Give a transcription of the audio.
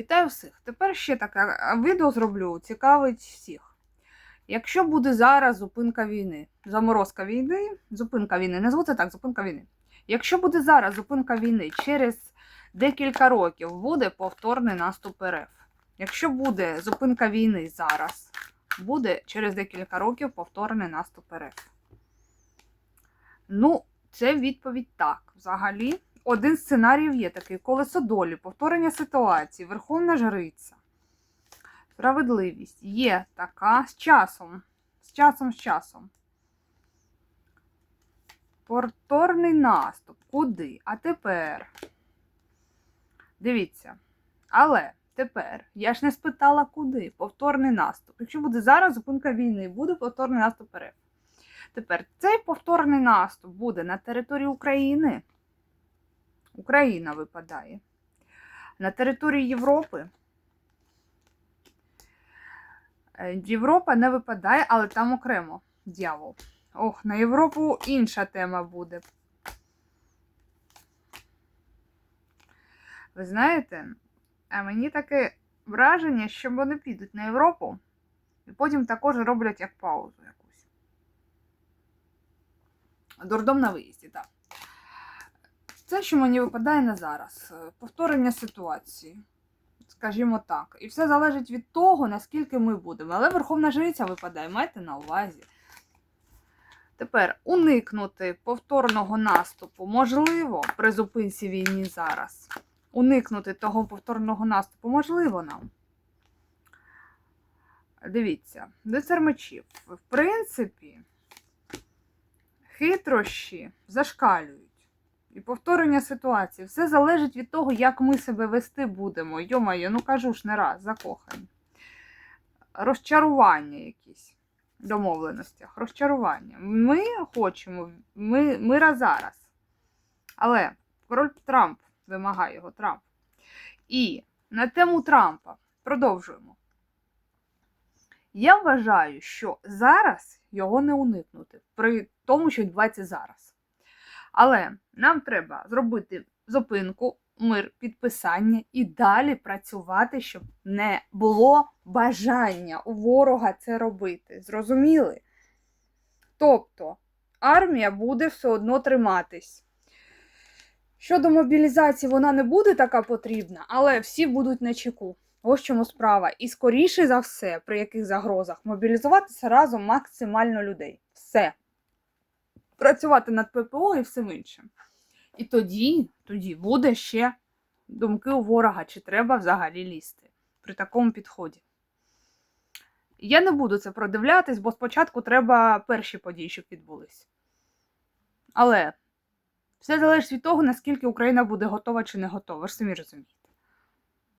Вітаю всіх! Тепер ще таке відео зроблю, цікавить всіх. Якщо буде зараз зупинка війни, заморозка війни, зупинка війни, не звути так, зупинка війни. Якщо буде зараз зупинка війни, через декілька років буде повторний наступ РФ. Якщо буде зупинка війни зараз, буде через декілька років повторний наступ РФ. Ну, це відповідь так. Взагалі, один з сценаріїв є такий: колесо долі, повторення ситуації, верховна жриця. Справедливість є така з часом. З часом, з часом. Повторний наступ. Куди? А тепер. Дивіться. Але тепер я ж не спитала, куди. Повторний наступ. Якщо буде зараз зупинка війни, буде повторний наступ РФ. Тепер цей повторний наступ буде на території України. Україна випадає. На території Європи. Е, Європа не випадає, але там окремо дьявол. Ох, на Європу інша тема буде. Ви знаєте, а мені таке враження, що вони підуть на Європу і потім також роблять як паузу якусь. Дурдом на виїзді, так. Це, що мені випадає на зараз. е, Повторення ситуації. Скажімо так. І все залежить від того, наскільки ми будемо. Але Верховна Жриця випадає, майте на увазі. Тепер уникнути повторного наступу можливо при зупинці війні зараз. Уникнути того повторного наступу можливо нам. Дивіться, лицар мечів. В принципі, хитрощі зашкалюють. І повторення ситуації. Все залежить від того, як ми себе вести будемо. Йомаю, ну кажу ж не раз, закохані. Розчарування якісь в домовленостях. Розчарування. Ми хочемо ми, мира зараз. Але король Трамп вимагає його Трамп. І на тему Трампа продовжуємо. Я вважаю, що зараз його не уникнути при тому, що відбувається зараз. Але нам треба зробити зупинку, мир, підписання і далі працювати, щоб не було бажання у ворога це робити. Зрозуміли? Тобто армія буде все одно триматись. Щодо мобілізації, вона не буде така потрібна, але всі будуть на чеку. Ось чому справа. І скоріше за все, при яких загрозах, мобілізуватися разом максимально людей. Все працювати над ППО і всім іншим. І тоді, тоді буде ще думки у ворога, чи треба взагалі лізти при такому підході. Я не буду це продивлятись, бо спочатку треба перші події, щоб відбулись. Але все залежить від того, наскільки Україна буде готова чи не готова, ж самі розумієте.